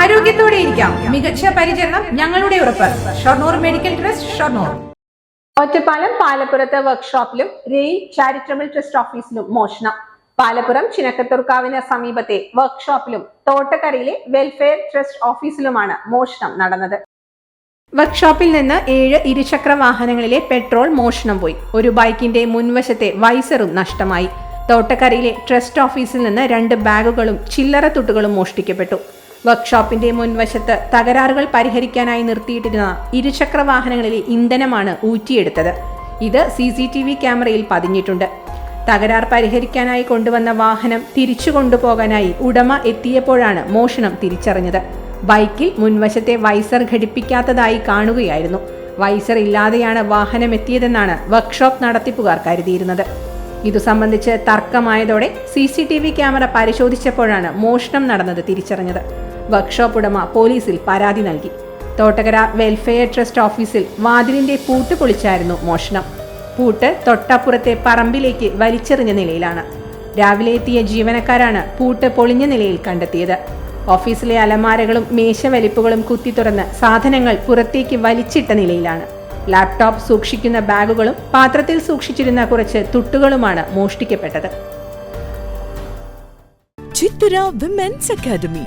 ആരോഗ്യത്തോടെ ഇരിക്കാം. മികച്ച പരിചരണം ഞങ്ങളുടെ ഉറപ്പ്. Shoranur medical trust Shoranur. Ottapalam പാലപ്പുറത്ത് വർക്ക്ഷോപ്പിലും റെയിൽ ചാരിറ്റബിൾ ട്രസ്റ്റ് ഓഫീസിലും മോഷണം. പാലപ്പുറം ചിനക്കത്തുർക്കാവിന് സമീപത്തെ വർക്ക്ഷോപ്പിലും തോട്ടക്കരയിലെ വെൽഫെയർ ട്രസ്റ്റ് ഓഫീസിലുമാണ് മോഷണം നടന്നത്. വർക്ക്ഷോപ്പിൽ നിന്ന് ഏഴ് ഇരുചക്ര വാഹനങ്ങളിലെ പെട്രോൾ മോഷണം പോയി. ഒരു ബൈക്കിന്റെ മുൻവശത്തെ വൈസറും നഷ്ടമായി. തോട്ടക്കരയിലെ ട്രസ്റ്റ് ഓഫീസിൽ നിന്ന് രണ്ട് ബാഗുകളും ചില്ലറ തുട്ടുകളും മോഷ്ടിക്കപ്പെട്ടു. വർക്ക്ഷോപ്പിന്റെ മുൻവശത്ത് തകരാറുകൾ പരിഹരിക്കാനായി നിർത്തിയിട്ടിരുന്ന ഇരുചക്ര വാഹനങ്ങളിലെ ഇന്ധനമാണ് ഊറ്റിയെടുത്തത്. ഇത് സി സി ടി വി ക്യാമറയിൽ പതിഞ്ഞിട്ടുണ്ട്. തകരാർ പരിഹരിക്കാനായി കൊണ്ടുവന്ന വാഹനം തിരിച്ചു കൊണ്ടുപോകാനായി ഉടമ എത്തിയപ്പോഴാണ് മോഷണം തിരിച്ചറിഞ്ഞത്. ബൈക്കിൽ മുൻവശത്തെ വൈസർ ഘടിപ്പിക്കാത്തതായി കാണുകയായിരുന്നു. വൈസർ ഇല്ലാതെയാണ് വാഹനം എത്തിയതെന്നാണ് വർക്ക്ഷോപ്പ് നടത്തിപ്പുകാർ കരുതിയിരുന്നത്. ഇതു സംബന്ധിച്ച് തർക്കമായതോടെ സി ക്യാമറ പരിശോധിച്ചപ്പോഴാണ് മോഷണം നടന്നത് തിരിച്ചറിഞ്ഞത്. വർക്ക്ഷോപ്പ് ഉടമ പോലീസിൽ പരാതി നൽകി. തോട്ടകര വെൽഫെയർ ട്രസ്റ്റ് ഓഫീസിൽ വാതിലിന്റെ പൂട്ട് പൊളിച്ചായിരുന്നു മോഷണം. പൂട്ട് തൊട്ടപ്പുറത്തെ പറമ്പിലേക്ക് വലിച്ചെറിഞ്ഞ നിലയിലാണ്. രാവിലെ എത്തിയ ജീവനക്കാരാണ് പൂട്ട് പൊളിഞ്ഞ നിലയിൽ കണ്ടെത്തിയത്. ഓഫീസിലെ അലമാരകളും മേശവലിപ്പുകളും കുത്തി തുറന്ന് സാധനങ്ങൾ പുറത്തേക്ക് വലിച്ചിട്ട നിലയിലാണ്. ലാപ്ടോപ്പ് സൂക്ഷിക്കുന്ന ബാഗുകളും പാത്രത്തിൽ സൂക്ഷിച്ചിരുന്ന കുറച്ച് തുട്ടുകളുമാണ് മോഷ്ടിക്കപ്പെട്ടത്. Women's academy